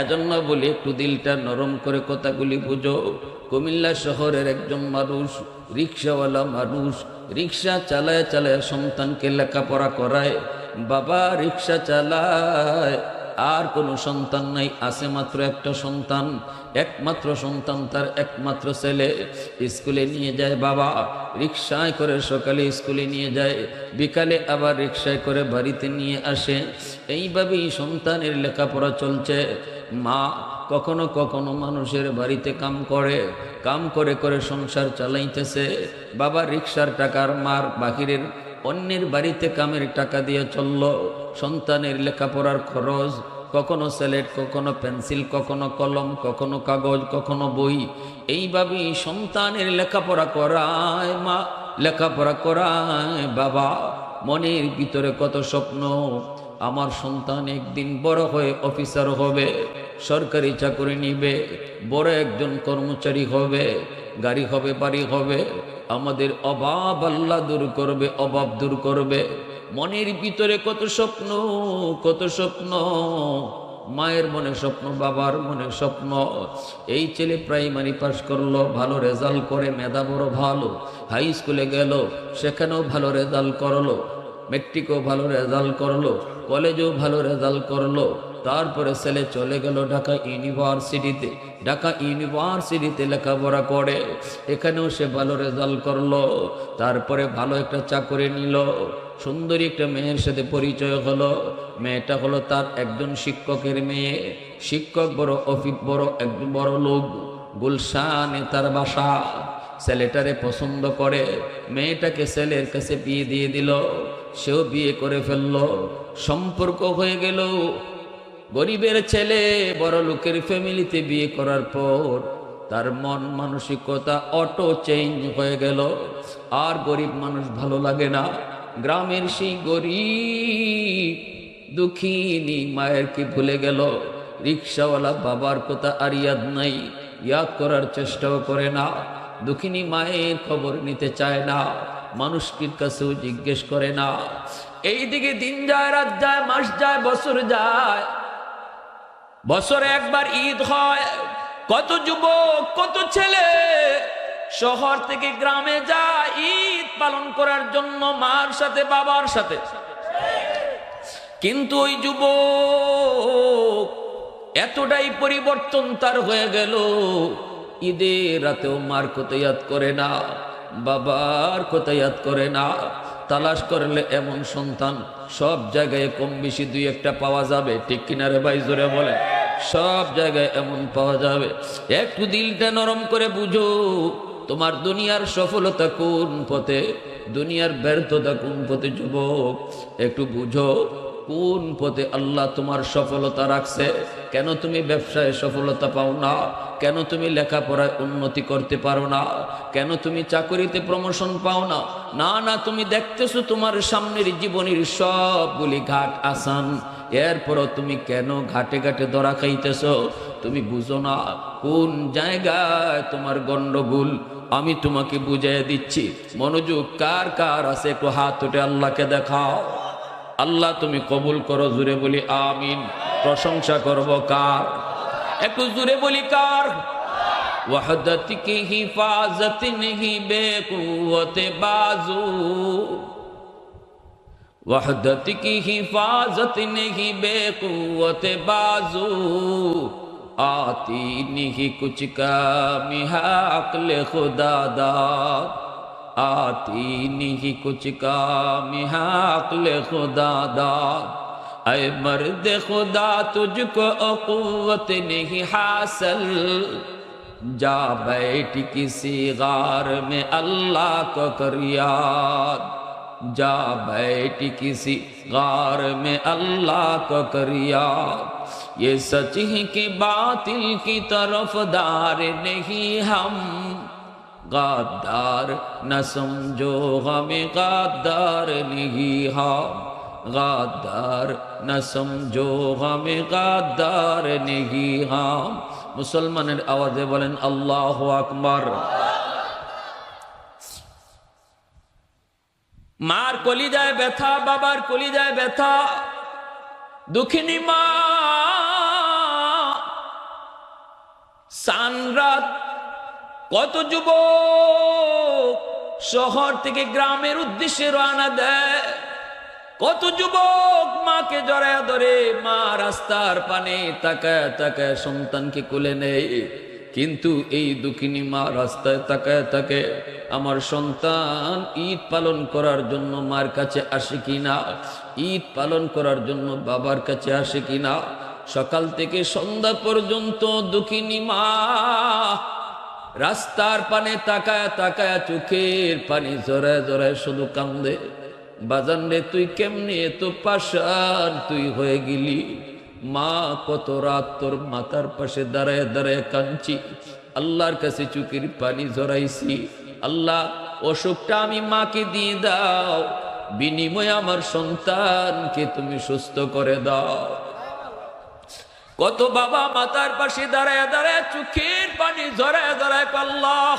এজন্য বলি, একটু দিলটা নরম করে কথাগুলি বুঝো। কুমিল্লা শহরের একজন মানুষ, রিক্সাওয়ালা মানুষ, রিক্সা চালায় চালায় সন্তানকে লেখাপড়া করায়। বাবা রিক্সা চালায় আর কোনো সন্তান নাই, আছে মাত্র একটা সন্তান, একমাত্র সন্তান তার একমাত্র ছেলে। স্কুলে নিয়ে যায় বাবা রিক্সায় করে সকালে স্কুলে নিয়ে যায়, বিকালে আবার রিক্সায় করে বাড়িতে নিয়ে আসে। এইভাবেই সন্তানের লেখাপড়া চলছে। মা কখনো কখনো মানুষের বাড়িতে কাম করে কাম করে করে সংসার চালাইতেছে। বাবা রিক্সার টাকার মার বাহিরের অন্যের বাড়িতে কামের টাকা দিয়ে চলল, সন্তানের লেখাপড়ার খরচ, কখনো স্যালেট, কখনো পেন্সিল, কখনো কলম, কখনো কাগজ, কখনো বই। এইভাবেই সন্তানের লেখাপড়া করায় মা, লেখাপড়া করায় বাবা। মনের ভিতরে কত স্বপ্ন, আমার সন্তান একদিন বড় হয়ে অফিসার হবে, সরকারি চাকরি নিবে, বড় একজন কর্মচারী হবে। গাড়ি হবে, বাড়ি হবে, আমাদের অভাব আল্লাহ দূর করবে, অভাব দূর করবে। মনের ভিতরে কত স্বপ্ন কত স্বপ্ন, মায়ের মনে স্বপ্ন, বাবার মনে স্বপ্ন। এই ছেলে প্রাইমারি পাস করল, ভালো রেজাল্ট করে, মেধা বড় ভালো হাই স্কুলে গেল, সেখানেও ভালো রেজাল্ট করল মেট্রিকও ভালো রেজাল্ট করল কলেজেও ভালো রেজাল্ট করল। তারপরে ছেলে চলে গেল ঢাকা ইউনিভার্সিটিতে। ঢাকা ইউনিভার্সিটিতে লেখাপড়া করে। এখানেও সে ভালো রেজাল্ট করল। তারপরে ভালো একটা চাকরি নিল। সুন্দরী একটা মেয়ের সাথে পরিচয় হলো। মেয়েটা হলো তার একজন শিক্ষকের মেয়ে। শিক্ষক বড় অফিস, বড় একজন বড় লোক। গুলশানে তার বাসা। ছেলেটারে পছন্দ করে। মেয়েটাকে ছেলের কাছে বিয়ে দিয়ে দিল। সেও বিয়ে করে ফেলল। সম্পর্ক হয়ে গেল। গরিবের ছেলে, বড় লোকের ফ্যামিলিতে বিয়ে করার পর তার মন মানসিকতা অটো চেঞ্জ হয়ে গেল। আর গরিব মানুষ ভালো লাগে না। গ্রামের সেই গরিব দুঃখিনী মায়ের কি ভুলে গেল? রিক্সাওয়ালা বাবার কথা আর ইয়াদ নাই, ইয়াদ করার চেষ্টাও করে না। দুঃখিনী মায়ের খবর নিতে চায় না, মানুষটির কাছেও জিজ্ঞেস করে না। এইদিকে দিন যায়, রাত যায়, মাস যায়, বছর যায় বছরে একবার ঈদ হয়। কত যুবক, কত ছেলে শহর থেকে গ্রামে যায় ঈদ পালন করার জন্য মার সাথে, বাবার সাথে। কিন্তু ওই যুবক এতটাই পরিবর্তন তার হয়ে গেল, ঈদের রাতেও মার কথা ইয়াদ করে না, বাবার কথা ইয়াদ করে না। তালাশ করলে এমন সন্তান সব জায়গায় কম বেশি দুই একটা পাওয়া যাবে, ঠিক কিনারে ভাই? জোরে বলে সব জায়গায় এমন পাওয়া যাবে। একটু দিলটা নরম করে বুঝো, তোমার দুনিয়ার সফলতা কোন পথে? দুনিয়ার ব্যর্থতা কোন পথে, যুবক? একটু বুঝো কোন পথে আল্লাহ তোমার সফলতা রাখছে? কেন তুমি ব্যবসায় সফলতা পাও না? কেন তুমি লেখাপড়ায় উন্নতি করতে পারো না? কেন তুমি চাকরিতে প্রমোশন পাও না? না না, তুমি দেখতেছো তোমার সামনের জীবনের সবগুলি ঘাট আসান। এরপরও তুমি কেন ঘাটে ঘাটে ধরা খাইতেছ? তুমি বুঝো না কোন জায়গায় তোমার গণ্ডগোল? আমি তোমাকে বুঝাই দিচ্ছি, মনোযোগ কার কার আছে? একটু হাত উঠে আল্লাহকে দেখাও। আল্লাহ তুমি কবুল করো, জুড়ে বলি আমিন। প্রশংসা করব কার? একটু জুড়ে বলি কার? ওয়াহদত কি হিফাজত নেহি বেকুতে বাজু। وحدت کی حفاظت نہیں بے قوت بازو آتی نہیں کچھ کام آتی نہیں کچھ کام ہے عقل خدا داد۔ اے مرد خدا، تجھ کو قوت نہیں حاصل۔ جا بیٹھ کسی غار میں اللہ کو کر یاد۔ جا بیٹھ کسی غار میں اللہ کو کر یاد۔ یہ سچ ہی کہ باطل کی طرف دار نہیں ہم۔ गद्दार न समझो हमें गद्दार नहीं हम गद्दार न समझो हमें गद्दार नहीं हम মুসলমানের আওয়াজে বলেন আল্লাহ আকবার মার কলিজায় ব্যথা বাবার কলিজায় ব্যথা দুঃখিনী মা কত যুবক শহর থেকে গ্রামের উদ্দেশ্যে রওনা দেয়। কত যুবক মাকে জড়ায় ধরে, মা রাস্তার পানে তাকায় তাকায়, সন্তানকে কোলে নেয়। কিন্তু এই দুঃখিনী মা রাস্তায় তাকায় তাকে আমার সন্তান ঈদ পালন করার জন্য মার কাছে আসে কিনা? ঈদ পালন করার জন্য বাবার কাছে আসে কিনা? সকাল থেকে সন্ধ্যা পর্যন্ত দুঃখিনী মা রাস্তার পানে তাকায় তাকায় চোখের পানি জড়ায় জড়ায় শুধু কান্দে। বাজান রে, তুই কেমনি এত পাশান তুই হয়ে গেলি। মা, কত রাত তোর মাথার পাশে দাঁড়ায় দাঁড়ায় কাঁদছি। আল্লাহর কাছে চুকির পানি জড়াইছি। আল্লাহ, অসুখটা আমি মাকে দিয়ে দাও। বিনিময়ে আমার সন্তানকে তুমি সুস্থ করে দাও। কত বাবা মাতার পাশে দাঁড়ায় দাঁড়ায় চোখের পানি জড়ায় দাঁড়ায় আল্লাহ,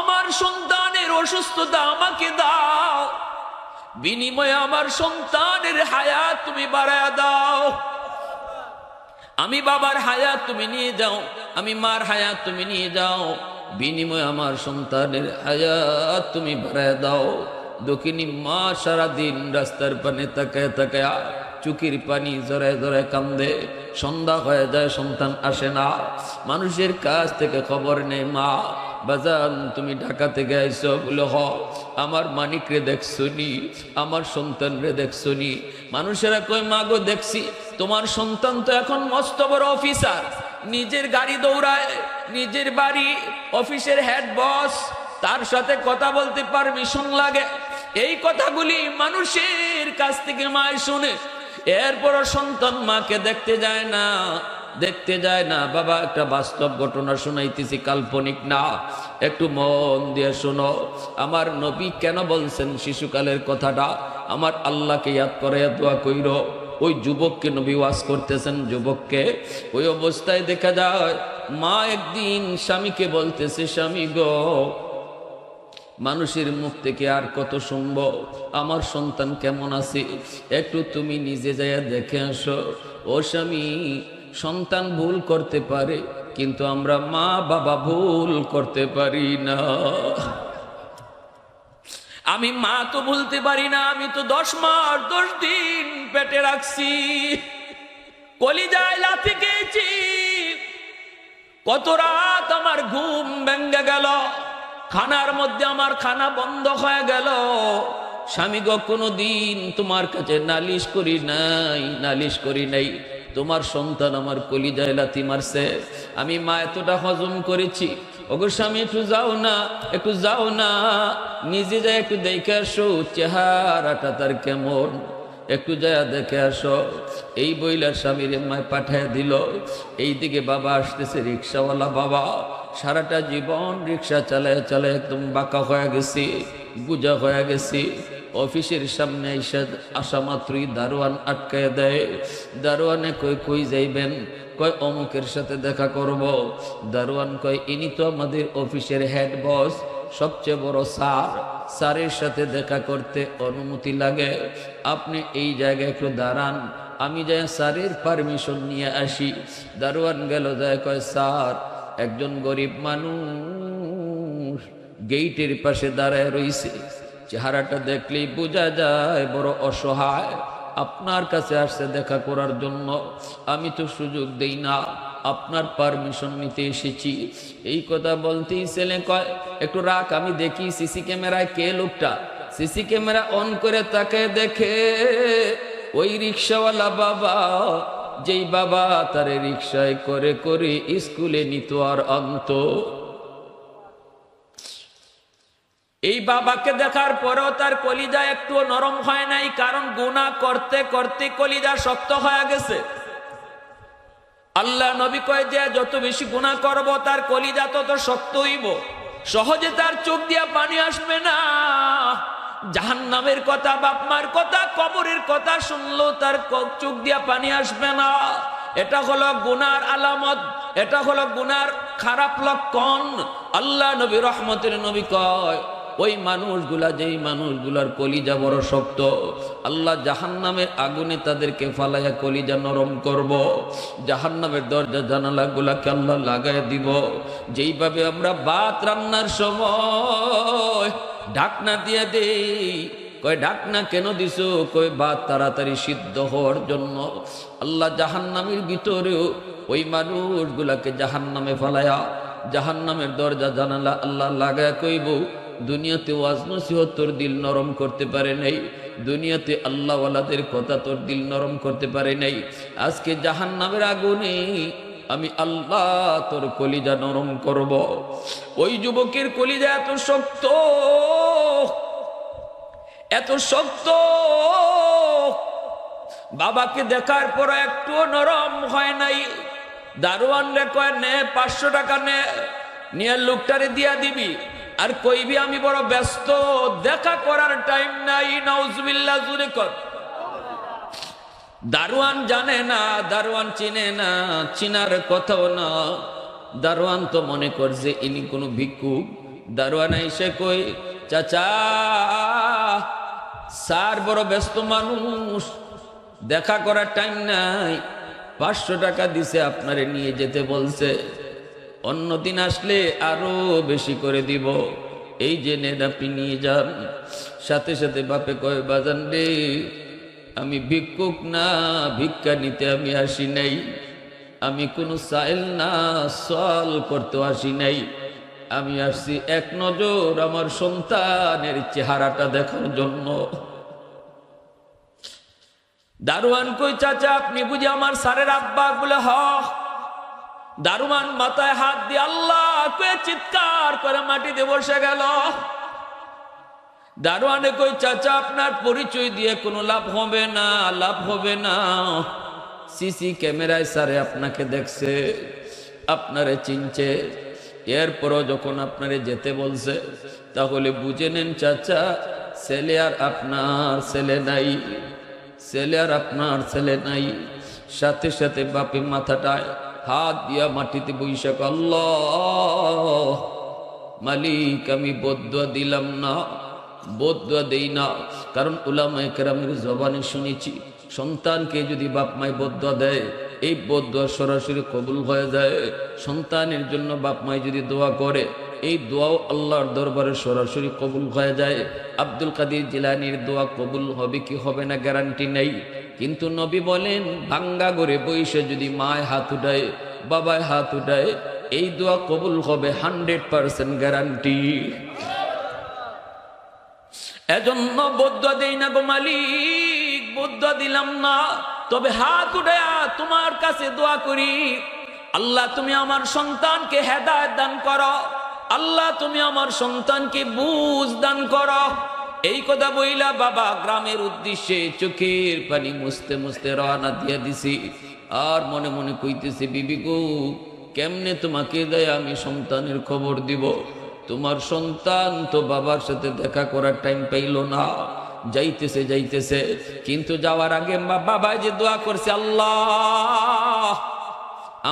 আমার সন্তানের অসুস্থতা আমাকে দাও। বিনিময়ে আমার সন্তানের হায়াত তুমি বাড়ায় দাও। আমি বাবার হায়াত তুমি নিয়ে যাও, আমি মার হায়াত তুমি নিয়ে যাও। বিনিময়ে আমার সন্তানের হায়াত তুমি বাড়ায় দাও। দক্ষিণী মা সারাদিন রাস্তার পানে তাকায় তাকায় চুকির পানি জড়ায় জড়ায় কান্দে। সন্ধ্যা হয়ে যায়, সন্তান আসে না। মানুষের কাছ থেকে খবর নেই মা, বাজান, তুমি ঢাকা থেকে আইসো বলে, হ, আমার মানিক রে দেখছনি আমার সন্তান রে দেখছনি মানুষেরা কয় মাগো দেখছি। তোমার সন্তান তো এখন মস্ত বড় অফিসার। নিজের গাড়ি দৌড়ায়, নিজের বাড়ি, অফিসের হেড বস, তার সাথে কথা বলতে পারমিশন লাগে। এই কথাগুলি মানুষের কাছ থেকে মায় শুনে এরপরও সন্তান মাকে দেখতে যায় না, দেখতে যায় না। বাবা, একটা বাস্তব ঘটনা শোনাইতেছি, কাল্পনিক না। একটু মন দিয়ে শোনো। আমার নবী কেন বলছেন শিশুকালের কথাটা? আমার আল্লাহকে ইয়াদ করে দোয়া কইর। ওই যুবককে নবী ওয়াজ করতেছেন, যুবককে। ওই অবস্থায় দেখা যায়, মা একদিন স্বামীকে বলতেছে, স্বামী গো মানুষের মুখ থেকে আর কত সম্ভব আমার সন্তান কেমন আছে? একটু তুমি নিজে যাইয়া দেখে আসো। ও স্বামী, সন্তান ভুল করতে পারে, কিন্তু আমরা মা বাবা ভুল করতে পারি না। আমি মা তো ভুলতে পারি না, আমি তো দশ মাস, দশ দিন পেটে রাখছি। কলিজায় লাথি খেয়েছি। কত রাত আমার ঘুম ভেঙ্গে গেল। খানার মধ্যে আমার খানা বন্ধ হয়ে গেল। স্বামী গো কোনো দিন তোমার কাছে নালিশ করি নাই, নালিশ করি নাই। তোমার সন্তান আমার কলিজায় লাথি মারছে। আমি মা এতটা হজম করেছি। ওগো স্বামী, একটু যাও না, একটু যাও না। নিজে যাই একটু দেখে আসো, চেহারাটা তার কেমন। একটু যায় দেখে আসো। এই বইলার স্বামীর মায় পাঠায় দিল। এই দিকে বাবা আসতেছে, রিক্সাওয়ালা বাবা। সারাটা জীবন রিক্সা চালায় চালায় একদম বাঁকা হয়ে গেছি, গুজা হয়ে গেছি। অফিসের সামনে এসে আসা মাত্রই দারোয়ান আটকায় দেয়। দারোয়ানে কই কই যাইবেন? কয়, অমুকের সাথে দেখা করব। দারোয়ান কয়, ইনি তো আমাদের অফিসের হেড বস, সবচেয়ে বড় স্যার। স্যারের সাথে দেখা করতে অনুমতি লাগে। আপনি এই জায়গায় একটু দাঁড়ান, আমি যাই স্যারের পারমিশন নিয়ে আসি। দারোয়ান গেল যায় কয়, স্যার একজন গরিব মানুষ গেইটের পাশে দাঁড়ায় রইছে। চেহারাটা দেখলেই বোঝা যায় বড় অসহায়। আপনার কাছে আসছে দেখা করার জন্য। আমি তো সুযোগ দেই না। আপনার পারমিশন নিতে এসেছি। এই কথা বলতেই ছেলে কয়, একটু রাখ, আমি দেখি সিসি ক্যামেরায় কে লোকটা? সিসি ক্যামেরা অন করে তাকে দেখে, ওই রিক্সাওয়ালা বাবা যেই বাবা তারে রিক্সায় করে করে স্কুলে নিত আর অন্ত এই বাবাকে দেখার পরেও তার কলিজা একটু নরম হয় নাই, কারণ গুণা করতে করতে কলিজা শক্ত হয়ে গেছে। আল্লাহ নবী কয় যে, যত বেশি গুণা করব, তার কলিজা তত শক্ত হইব। সহজে তার চোখ দিয়া পানি আসবে না। জাহান নামের কথা, বাপমার কথা, কবরের কথা শুনলো তার চোখ দিয়া পানি আসবে না। এটা হলো গুনার আলামত, এটা হলো গুনার খারাপ লক্ষণ। আল্লাহ নবী রহমতের নবী কয়, ওই মানুষগুলা, যেই মানুষগুলার কলিজা বড় শক্ত, আল্লাহ জাহান্নামের আগুনে তাদেরকে ফালাইয়া কলিজা নরম করব। জাহান্নামের দরজা জানালাগুলাকে আল্লাহ লাগাই দিব। যেইভাবে আমরা ভাত রান্নার সময় ঢাকনা দিয়ে দেই। কয় ঢাকনা কেন দিছো? কয় বা তাড়াতাড়ি সিদ্ধ হওয়ার জন্য আল্লাহ জাহান্নামের ভিতরেও ওই মানুষগুলাকে জাহান্নামে ফালায়া, জাহান্নামের দরজা জানালা আল্লাহ লাগায় কইব, দুনিয়াতে ওয়াজ নসিহত তোর দিল নরম করতে পারে নাই, দুনিয়াতে আল্লাহওয়ালাদের কথা তোর দিল নরম করতে পারে নাই, আজকে জাহান্নামের আগুনে আমি আল্লাহ তোর কলিজা নরম করব। ওই যুবকের কলিজা এত শক্ত। এত শক্ত। বাবাকে দেখার পর একটু নরম হয় নাই। দারোয়ান রে কয়, নে, পাঁচশো টাকা নে। নিয়ে লোকটারে দিয়া দিবি। আর কইবি আমি বড় ব্যস্ত। দেখা করার টাইম নাই। নাউজবিল্লা জুড়ে কর। দারোয়ান জানে না, দারোয়ান চিনে না, চিনার কথাও না। দারোয়ান তো মনে করছে ইনি কোনো ভিক্ষুক। দারোয়ান এসে কই, চাচা, স্যার বড় ব্যস্ত মানুষ, দেখা করার টাইম নাই। পাঁচশো টাকা দিছে আপনারে নিয়ে যেতে বলছে। অন্য দিন আসলে আরও বেশি করে দিব। এই যে নেন আপনি নিয়ে যান। সাথে সাথে বাপে কয়, বাজান রে আমি ভিক্ষুক না, ভিক্ষা নিতে আমি আসি নাই। আমি কোনো সাইল না সল করতে আসি নাই। আমি আসছি এক নজর আমার সন্তানের চেহারাটা দেখার জন্য। দারোয়ান কই, চাচা, আপনি বুঝি আমার সারের আব্বা বলে হ। দারুমান মাথায় হাত দিয়ে আল্লাহ চিৎকার করে মাটিতে বসে গেল। দারোয়ানে কই, চাচা, আপনার পরিচয় দিয়ে কোনো লাভ হবে না, লাভ হবে না। সিসি ক্যামেরায় স্যারে আপনাকে দেখছে, আপনারে চিনছে। এরপরও যখন আপনারে যেতে বলছে, তাহলে বুঝে নেন চাচা, ছেলে আর আপনার ছেলে নাই, ছেলে আর আপনার ছেলে নাই। সাথে সাথে বাপে মাথাটায় হাত দিয়া মাটিতে বৈশাখ আল্লাহ মালিক, আমি বদুয়া দিলাম না। বদুয়া দেই না। কারণ উলামা একরামের জবানে শুনেছি, সন্তানকে যদি বাপ মায় বদুয়া দেয় এই বদুয়া সরাসরি কবুল হয়ে যায়। সন্তানের জন্য বাপ মায় যদি দোয়া করে, এই দোয়াও আল্লাহর দরবারে সরাসরি কবুল হয়ে যায়। আব্দুল কাদির জিলানির দোয়া কবুল হবে কি হবে না গ্যারান্টি নেই। কিন্তু নবী বলেন, ভাঙ্গা করে বইসে যদি মায় হাত উঠায়, বাবায় হাত উঠায়, এই দোয়া কবুল হবে হান্ড্রেড পার্সেন্ট গ্যারান্টি। এজন্য বৌদ্ধ দেই না গো মালিক, বৌদ্ধ দিলাম না। তবে হাত উঠে তোমার কাছে দোয়া করি। আল্লাহ, তুমি আমার সন্তানকে হেদায়ত দান করো। আল্লাহ, তুমি আমার সন্তানকে বুঝ দান করো। এই কথা বইলা বাবা গ্রামের উদ্দেশ্যে চোখের পানি মুছতে মুছতে রওনা দিয়ে দিছি। আর মনে মনে কইতেছে, বিবি গো, কেমনে তোমাকে দেয় আমি সন্তানের খবর দিব? তোমার সন্তান তো বাবার সাথে দেখা করার টাইম পাইল না। যাইতেছে যাইতেছে। কিন্তু যাওয়ার আগে বাবা যে দোয়া করছে, আল্লাহ,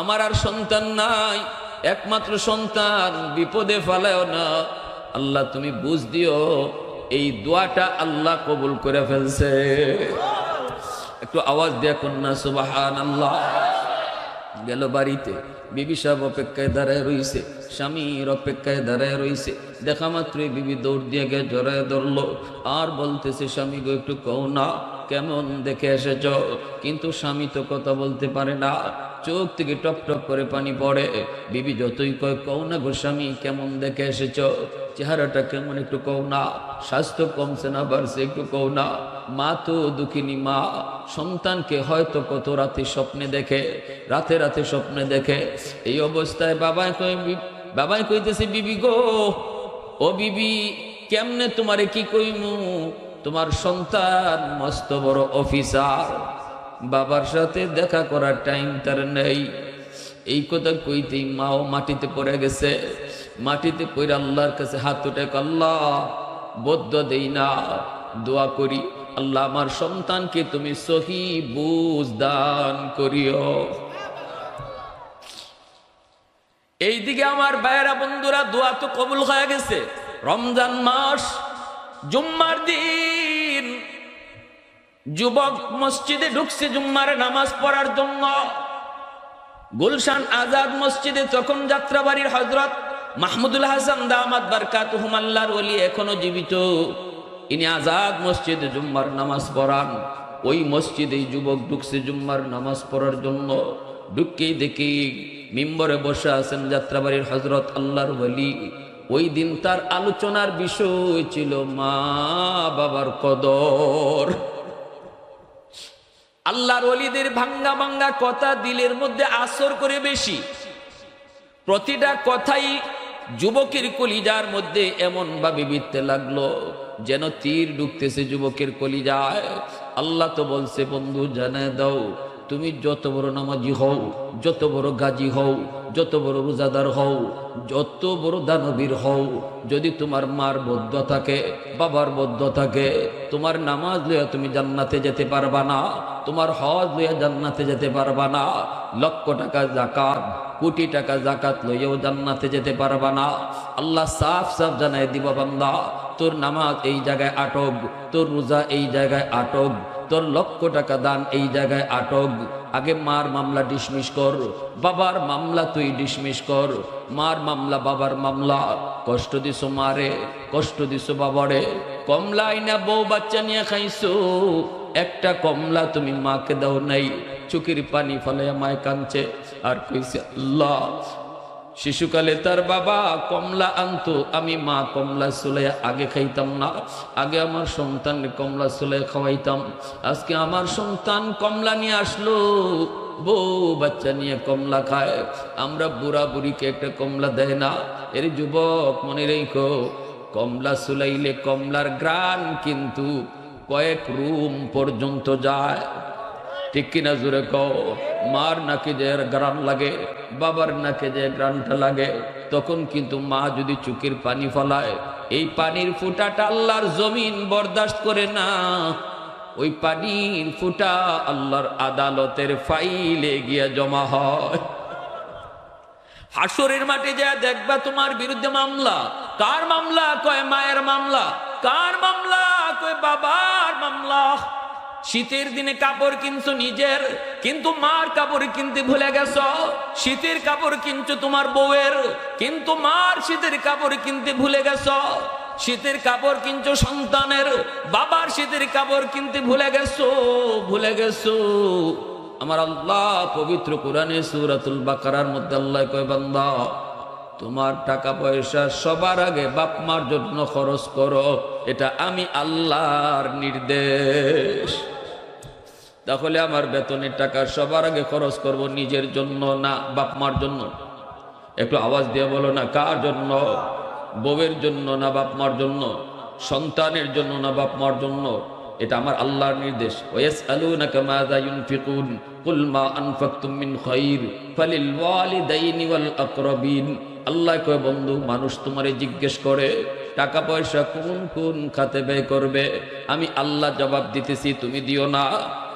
আমার আর সন্তান নাই, একমাত্র সন্তান, বিপদে ফেলাও না। আল্লাহ, তুমি বুঝ দিও, এই দোয়াটা আল্লাহ কবুল করে ফেলছে। একটু আওয়াজ দিয়ে কন্যা সুবাহান আল্লাহ গেল বাড়িতে, বিবি সাহেব অপেক্ষায় দাঁড়ায় রইছে। স্বামীর অপেক্ষায় দাঁড়ায় রইছে। দেখা মাত্রই বিবি দৌড় দিয়ে গে জড়ায় ধরলো। আর বলতেছে, স্বামী গো, একটু কও না, কেমন দেখে এসেছ? কিন্তু স্বামী তো কথা বলতে পারে না। চোখ থেকে টপ টপ করে পানি পড়ে। বিবি যতই কয়, কও না গো স্বামী, কেমন দেখে এসেছ? চেহারাটা কেমন একটু কও না। স্বাস্থ্য কমছে না, বাড়ছে একটু কও না। মা তো দুঃখিনী মা। সন্তানকে হয়তো কত রাতে স্বপ্নে দেখে, রাতে রাতে স্বপ্নে দেখে। এই অবস্থায় বাবা কই বাবাই কইতেছে, বিবি গো, ও বিবি, কেমনে তোমারে কি কইমু? তোমার সন্তান মস্ত বড় অফিসার। বাবার সাথে দেখা করার টাইম তার নেই। এই কথা কইতেই মাও মাটিতে পড়ে গেছে। মাটিতে পড়ে আল্লাহর কাছে হাত উঠে আল্লাহ, বদ্ধ দেই না, দোয়া করি। আল্লাহ, আমার সন্তানকে তুমি সহি বুঝ দান করিও। এইদিকে আমার ভাইয়েরা বন্ধুরা, দোয়া তো কবুল হয়ে গেছে। রমজান মাস, জুম্মার দিন। যুবক মসজিদে ঢুকছে জুম্মার নামাজ পড়ার জন্য। গুলশান আজাদ মসজিদে তখন যাত্রাবাড়ির হজরত মাহমুদুল হাসান দামাদ বারকাত হুমাল্লার ওলি এখনও জীবিত। ইনি আজাদ মসজিদে জুম্মার নামাজ পড়ান। ওই মসজিদে যুবক ঢুকছে জুম্মার নামাজ পড়ার জন্য। ঢুককেই দেখি মিম্বরে বসে আছেন যাত্রাবাড়ির হজরত আল্লাহর ওলি ওই দিন তার আলোচনার বিষয় ছিল মা বাবার কদর। আল্লাহর অলিদের ভাঙ্গা ভাঙ্গা কথা দিলের মধ্যে আসর করে বেশি। প্রতিটা কথাই যুবকের কলিজার মধ্যে এমন ভাবে বিততে লাগল, যেন তীর ঢুকতেছে যুবকের কলিজায়। আল্লাহ তো বলছে, বন্ধু, জানায় দাও তুমি যত বড় নামাজি হও যত বড় গাজী হও যত বড় রোজাদার হও, যত বড় দানবীর হও, যদি তোমার মার বদ্ধ থাকে, বাবার বদ্ধ থাকে, তোমার নামাজ লইয়া তুমি জান্নাতে যেতে পারবা না, তোমার হজ লইয়া জান্নাতে যেতে পারবা না, লক্ষ টাকা জাকাত কোটি টাকা জাকাত লইয়াও জান্নাতে যেতে পারবা না। আল্লাহ সাফ সাফ জানাই দিব বান্দা, তোর নামাজ এই জায়গায় আটক, তোর রোজা এই জায়গায় আটক, তোর লক্ষ টাকা দান এই জায়গায় আটক। আগে মার মামলা ডিসমিস কর, বাবার মামলা তুই ডিসমিস কর। মার মামলা, বাবার মামলা, কষ্ট দিছো মারে, কষ্ট দিছো বাবারে। কমলাই না বউ বাচ্চা নিয়ে খাইছো, একটা কমলা তুমি মাকে দাও নাই, চুকির পানি ফলে মায় কাঁদছে। আর কইছে, আল্লাহ শিশুকালে তার বাবা কমলা আনতো। আমি মা কমলা সুলাই আগে খাইতাম না, আগে আমার সন্তান কমলা সুলাই খাওয়াইতাম। আজকে আমার সন্তান কমলা নিয়ে আসলো, বউ বাচ্চা নিয়ে কমলা খায়। আমরা বুড়া বুড়িকে একটা কমলা দেয় না। এর যুবক মনে রেখো, কমলা সুলাইলে কমলার গ্রান কিন্তু কয়েক রুম পর্যন্ত যায়। ঠিক কিনা জুড়ে কও? মার নাকি যে গ্রান লাগে, বাবার নাকে যে গ্রানটা লাগে, তখন কিন্তু মা যদি চুকির পানি ফলায়, এই পানির ফুটাটা আল্লাহর জমিন বরদাস্ত করে না। ওই পানির ফুটা আল্লাহর আদালতের ফাইলে গিয়া জমা হয়। হাসরের মাঠে যা দেখবা তোমার বিরুদ্ধে মামলা। কার মামলা? কয় মায়ের মামলা। কার মামলা? কয় বাবার মামলা। শীতের দিনে কাপড় কিনছো নিজের, কিন্তু মার কাপড় কিনতে ভুলে গেছ? শীতের কাপড় কিনছো তোমার বউয়ের, কিন্তু মার শীতের কাপড় কিনতে ভুলে গেছ? শীতের কাপড় কিনছো সন্তানের, বাবার শীতের কাপড় কিনতে ভুলে গেছো? ভুলে গেছো? আমার আল্লাহ পবিত্র কোরআনে সুরাতুল বাকারার মধ্যে আল্লাহ কয়, বান্দা তোমার টাকা পয়সা সবার আগে বাপ মার জন্য খরচ করো। এটা আমি আল্লাহর নির্দেশ। তাহলে আমার বেতনের টাকা সবার আগে খরচ করব নিজের জন্য না বাপ মার জন্য? একটু আওয়াজ দিয়ে বলো না, কার জন্য? বউয়ের জন্য না বাপ মার জন্য? সন্তানের জন্য না বাপ মার জন্য? এটা আমার আল্লাহর নির্দেশ। ওয়াস আলুনাকা মাযা ইউনফিকুন। খাইর। ফালিল ওয়ালিদাইনি ওয়াল আকরাবিন। আল্লাহ কয়, বন্ধু, মানুষ তোমারে জিজ্ঞেস করে, টাকা পয়সা কোন কোন খাতে ব্যয় করবে? আমি আল্লাহ জবাব দিতেছি, তুমি দিও না।